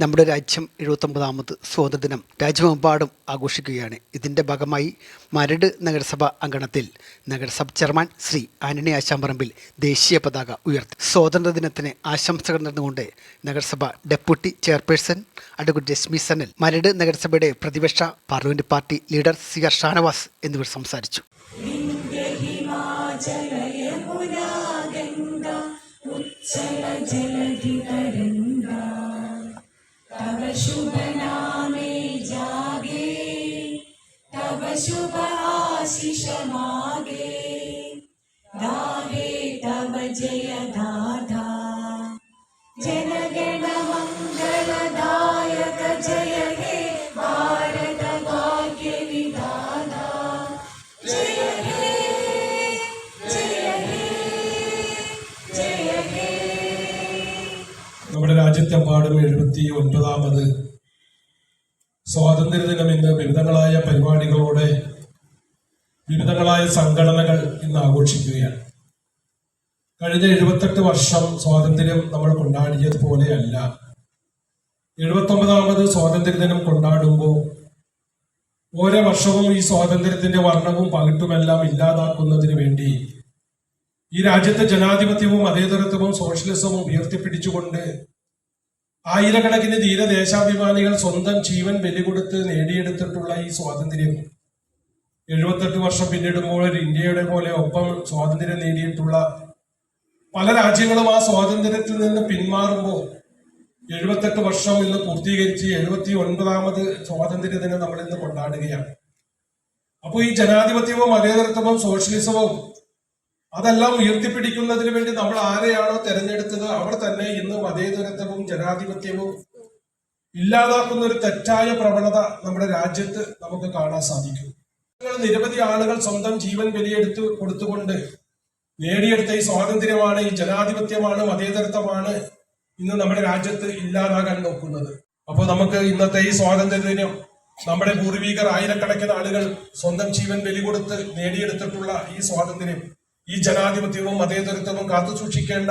നമ്മുടെ രാജ്യം എഴുപത്തൊമ്പതാമത് സ്വാതന്ത്ര്യദിനം രാജ്യമെമ്പാടും ആഘോഷിക്കുകയാണ്. ഇതിന്റെ ഭാഗമായി മരട് നഗരസഭ അങ്കണത്തിൽ നഗരസഭ ചെയർമാൻ ശ്രീ ആന്റണി ആശാമ്പറമ്പിൽ ദേശീയ പതാക ഉയർത്തി. സ്വാതന്ത്ര്യദിനത്തിന് ആശംസകൾ നേർന്നുകൊണ്ട് നഗരസഭ deputy chairperson advocate Jasmi Sanal Maradu നഗരസഭയുടെ പ്രതിപക്ഷ parliament party leader C R Shanavas എന്നിവർ സംസാരിച്ചു. ജല तव शुभ आशिष मागे गाहे तव जय गाथा जनगण मङ्गलदायक जय हे भारत भाग्य विधाता जय हे जय हे जय हे നമ്മുടെ രാജ്യത്തെമ്പാടും എഴുപത്തി ഒൻപതാമത് സ്വാതന്ത്ര്യദിനം ഇന്ന് വിവിധങ്ങളായ പരിപാടികളോടെ വിവിധങ്ങളായ സംഘടനകൾ ഇന്ന് ആഘോഷിക്കുകയാണ്. കഴിഞ്ഞ എഴുപത്തെട്ട് വർഷം സ്വാതന്ത്ര്യം നമ്മൾ കൊണ്ടാടിയത് പോലെയല്ല. എഴുപത്തൊമ്പതാമത് സ്വാതന്ത്ര്യദിനം കൊണ്ടാടുമ്പോൾ ഓരോ വർഷവും ഈ സ്വാതന്ത്ര്യത്തിന്റെ വർണവും പകിട്ടുമെല്ലാം ഇല്ലാതാക്കുന്നതിന് വേണ്ടി ഈ രാജ്യത്തെ ജനാധിപത്യവും മതേതരത്വവും സോഷ്യലിസവും ഉയർത്തിപ്പിടിച്ചുകൊണ്ട് ആയിരക്കണക്കിന് ധീരദേശാഭിമാനികൾ സ്വന്തം ജീവൻ ബലികൊടുത്ത് നേടിയെടുത്തിട്ടുള്ള ഈ സ്വാതന്ത്ര്യം. എഴുപത്തെട്ട് വർഷം പിന്നിടുമ്പോൾ ഒരു ഇന്ത്യയുടെ പോലെ ഒപ്പം സ്വാതന്ത്ര്യം നേടിയിട്ടുള്ള പല രാജ്യങ്ങളും ആ സ്വാതന്ത്ര്യത്തിൽ നിന്ന് പിന്മാറുമ്പോൾ എഴുപത്തെട്ട് വർഷം ഇന്ന് പൂർത്തീകരിച്ച് എഴുപത്തി ഒൻപതാമത് സ്വാതന്ത്ര്യ ദിനം നമ്മൾ ഇന്ന് കൊണ്ടാടുകയാണ്. അപ്പോൾ ഈ ജനാധിപത്യവും മതേതരത്വവും സോഷ്യലിസവും അതെല്ലാം ഉയർത്തിപ്പിടിക്കുന്നതിന് വേണ്ടി നമ്മൾ ആരെയാണോ തെരഞ്ഞെടുത്തത് അവർ തന്നെ ഇന്ന് മതേതരത്വവും ജനാധിപത്യവും ഇല്ലാതാക്കുന്ന ഒരു തെറ്റായ പ്രവണത നമ്മുടെ രാജ്യത്ത് നമുക്ക് കാണാൻ സാധിക്കും. നിരവധി ആളുകൾ സ്വന്തം ജീവൻ വിലയെടുത്ത് കൊടുത്തുകൊണ്ട് നേടിയെടുത്ത ഈ സ്വാതന്ത്ര്യമാണ് ഈ ജനാധിപത്യമാണ് മതേതരത്വമാണ് ഇന്ന് നമ്മുടെ രാജ്യത്ത് ഇല്ലാതാകാൻ നോക്കുന്നത്. അപ്പോൾ നമുക്ക് ഇന്നത്തെ ഈ സ്വാതന്ത്ര്യ ദിനം നമ്മുടെ പൂർവികർ ആയിരക്കണക്കിന് ആളുകൾ സ്വന്തം ജീവൻ ബലി കൊടുത്ത് നേടിയെടുത്തിട്ടുള്ള ഈ സ്വാതന്ത്ര്യം ഈ ജനാധിപത്യവും മതേതരത്വവും കാത്തു സൂക്ഷിക്കേണ്ട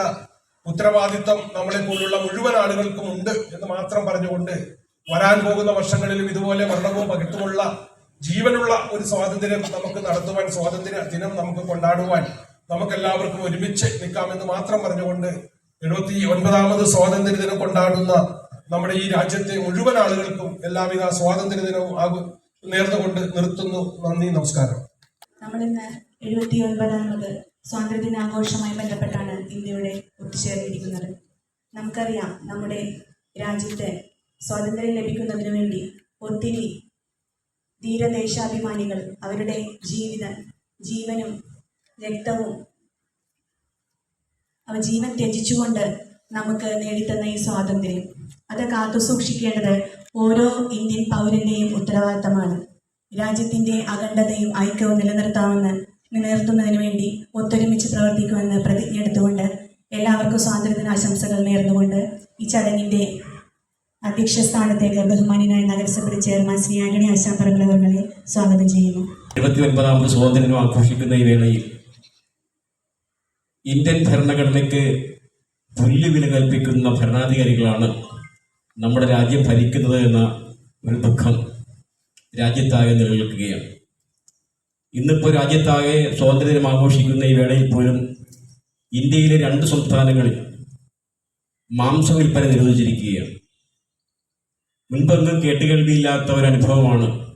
ഉത്തരവാദിത്തം നമ്മളെ പോലുള്ള മുഴുവൻ ആളുകൾക്കും ഉണ്ട് എന്ന് മാത്രം പറഞ്ഞുകൊണ്ട് വരാൻ പോകുന്ന വർഷങ്ങളിലും ഇതുപോലെ വർണവും പകിട്ടുമുള്ള ജീവനുള്ള ഒരു സ്വാതന്ത്ര്യം നമുക്ക് നടത്തുവാൻ സ്വാതന്ത്ര്യ ദിനം നമുക്ക് കൊണ്ടാടുവാൻ നമുക്ക് എല്ലാവർക്കും ഒരുമിച്ച് നിൽക്കാമെന്ന് മാത്രം പറഞ്ഞുകൊണ്ട് എഴുപത്തി ഒൻപതാമത് സ്വാതന്ത്ര്യ ദിനം കൊണ്ടാടുന്ന നമ്മുടെ ഈ രാജ്യത്തെ മുഴുവൻ ആളുകൾക്കും എല്ലാവിധ സ്വാതന്ത്ര്യ ദിനവും ആകു നേർന്നുകൊണ്ട് നിർത്തുന്നു. നന്ദി നമസ്കാരം. എഴുപത്തി ഒൻപതാമത് സ്വാതന്ത്ര്യദിനാഘോഷവുമായി ബന്ധപ്പെട്ടാണ് ഇന്ത്യയുടെ ഒത്തുചേർന്നിരിക്കുന്നത്. നമുക്കറിയാം നമ്മുടെ രാജ്യത്ത് സ്വാതന്ത്ര്യം ലഭിക്കുന്നതിന് വേണ്ടി ഒത്തിരി ധീരദേശാഭിമാനികൾ അവരുടെ ജീവിത ജീവനും രക്തവും അവ ജീവൻ ത്യജിച്ചുകൊണ്ട് നമുക്ക് നേടിത്തന്ന ഈ സ്വാതന്ത്ര്യം. അത് കാത്തു സൂക്ഷിക്കേണ്ടത് ഓരോ ഇന്ത്യൻ പൗരന്റെയും ഉത്തരവാദിത്തമാണ്. രാജ്യത്തിന്റെ അഖണ്ഡതയും ഐക്യവും നിലനിർത്താമെന്ന് നിലനിർത്തുന്നതിന് വേണ്ടി ഒത്തൊരുമിച്ച് പ്രവർത്തിക്കുമെന്ന് പ്രതിജ്ഞ എടുത്തുകൊണ്ട് എല്ലാവർക്കും സ്വാതന്ത്ര്യദിനാശംസകൾ നേർന്നുകൊണ്ട് ഈ ചടങ്ങിന്റെ അധ്യക്ഷ സ്ഥാനത്തേക്ക് ബഹുമാനായ നഗരസഭയുടെ ചെയർമാൻ ശ്രീ ആന്റണി ആശാപ്പറമ്പിൽ സ്വാഗതം ചെയ്യുന്നു. എഴുപത്തി സ്വാതന്ത്ര്യം ആഘോഷിക്കുന്ന ഈ വേളയിൽ ഇന്ത്യൻ ഭരണഘടനയ്ക്ക് പുല്ല് വില കൽപ്പിക്കുന്ന ഭരണാധികാരികളാണ് നമ്മുടെ രാജ്യം ഭരിക്കുന്നത് എന്ന ഒരു ദുഃഖം രാജ്യത്താകെ നിലനിൽക്കുകയാണ്. ഇന്നിപ്പോൾ രാജ്യത്താകെ സ്വാതന്ത്ര്യദിനം ആഘോഷിക്കുന്ന ഈ വേളയിൽ പോലും ഇന്ത്യയിലെ രണ്ട് സംസ്ഥാനങ്ങളിൽ മാംസ വിൽപ്പന നിരോധിച്ചിരിക്കുകയാണ്. മുൻപൊന്നും കേട്ടുകേൾവിയില്ലാത്ത ഒരു അനുഭവമാണ്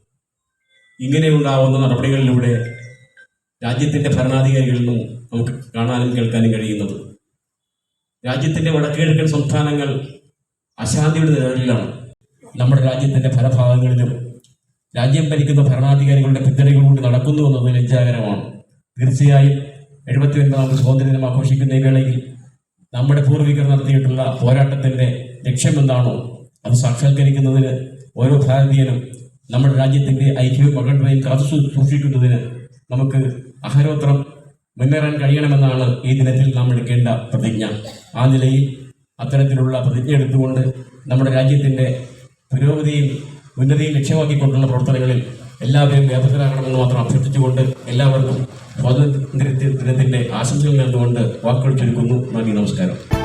ഇങ്ങനെയുണ്ടാവുന്ന നടപടികളിലൂടെ രാജ്യത്തിന്റെ ഭരണാധികാരികളിൽ നിന്നും നമുക്ക് കാണാനും കേൾക്കാനും കഴിയുന്നത്. രാജ്യത്തിന്റെ വടക്കുകിഴക്കൻ സംസ്ഥാനങ്ങൾ അശാന്തിയുടെ നിഴലിലാണ്. നമ്മുടെ രാജ്യത്തിന്റെ പല ഭാഗങ്ങളിലും രാജ്യം ഭരിക്കുന്ന ഭരണാധികാരികളുടെ പിന്തുണയോടുകൂടി നടക്കുന്നു എന്നത് ലജ്ജാകരമാണ്. തീർച്ചയായും എഴുപത്തി ഒൻപതാമത് സ്വാതന്ത്ര്യദിനം ആഘോഷിക്കുന്ന ഈ വേളയിൽ നമ്മുടെ പൂർവികർ നടത്തിയിട്ടുള്ള പോരാട്ടത്തിന്റെ ലക്ഷ്യം എന്താണോ അത് സാക്ഷാത്കരിക്കുന്നതിന് ഓരോ ഭാരതീയനും നമ്മുടെ രാജ്യത്തിന്റെ ഐക്യവും അഖണ്ഡതയും കാത്തു സൂക്ഷിക്കുന്നതിന് നമുക്ക് അഹരോത്രം മുന്നേറാൻ കഴിയണമെന്നാണ് ഈ ദിനത്തിൽ നാം എടുക്കേണ്ട പ്രതിജ്ഞ. ആ നിലയിൽ അത്തരത്തിലുള്ള പ്രതിജ്ഞ എടുത്തുകൊണ്ട് നമ്മുടെ രാജ്യത്തിന്റെ പുരോഗതിയും ഉന്നതിയും ലക്ഷ്യമാക്കിക്കൊണ്ടുള്ള പ്രവർത്തനങ്ങളിൽ എല്ലാവരും വ്യാപൃതരാകണമെന്ന് മാത്രം അഭ്യർത്ഥിച്ചുകൊണ്ട് എല്ലാവർക്കും സ്വാതന്ത്ര്യ ദിനത്തിന്റെ ആശംസകൾ നേർന്നുകൊണ്ട് വാക്കുകൾ ചുരുക്കുന്നു. നന്ദി നമസ്കാരം.